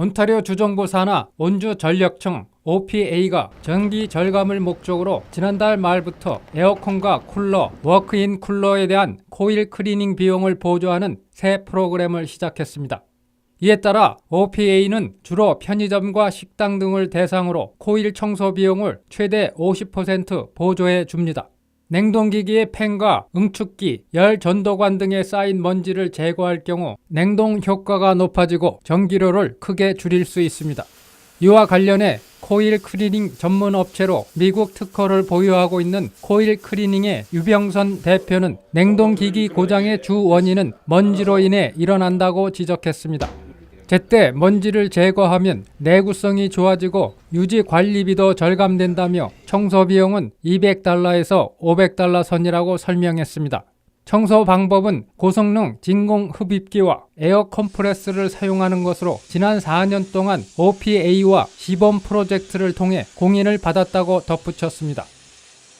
온타리오 주정부 산하 온주 전력청 OPA가 전기 절감을 목적으로 지난달 말부터 에어컨과 쿨러, 워크인 쿨러에 대한 코일 클리닝 비용을 보조하는 새 프로그램을 시작했습니다. 이에 따라 OPA는 주로 편의점과 식당 등을 대상으로 코일 청소 비용을 최대 50% 보조해 줍니다. 냉동기기의 팬과 응축기, 열 전도관 등에 쌓인 먼지를 제거할 경우 냉동 효과가 높아지고 전기료를 크게 줄일 수 있습니다. 이와 관련해 코일 클리닝 전문 업체로 미국 특허를 보유하고 있는 코일 클리닝의 유병선 대표는 냉동기기 고장의 주 원인은 먼지로 인해 일어난다고 지적했습니다. 제때 먼지를 제거하면 내구성이 좋아지고 유지 관리비 도 절감된다며 청소 비용은 200달러에서 500달러 선이라고 설명했습니다. 청소 방법은 고성능 진공 흡입기와 에어 컴프레스를 사용하는 것으로 지난 4년 동안 OPA와 시범 프로젝트를 통해 공인을 받았다고 덧붙였습니다.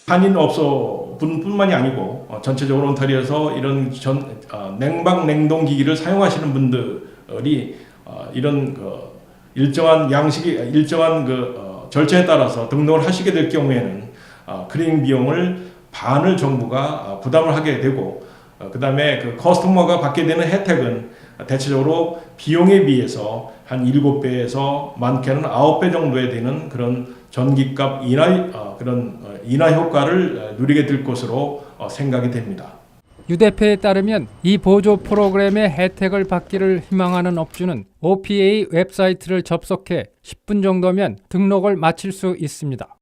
한인 업소 분뿐만이 아니고 어, 전체적으로 온타리오에서 이런 전, 어, 냉방 냉동 기기를 사용하시는 분들이 어, 이런 그 일정한 양식이 일정한 그 어, 절차에 따라서 등록을 하시게 될 경우에는 어, 클리닝 비용을 반을 정부가 어, 부담을 하게 되고 어, 그다음에 그 커스터머가 받게 되는 혜택은 대체적으로 비용에 비해서 한 7배에서 많게는 9배 정도에 되는 그런 전기값 인하 어, 그런 어, 인하 효과를 어, 누리게 될 것으로 어, 생각이 됩니다. 유 대표에 따르면 이 보조 프로그램의 혜택을 받기를 희망하는 업주는 OPA 웹사이트를 접속해 10분 정도면 등록을 마칠 수 있습니다.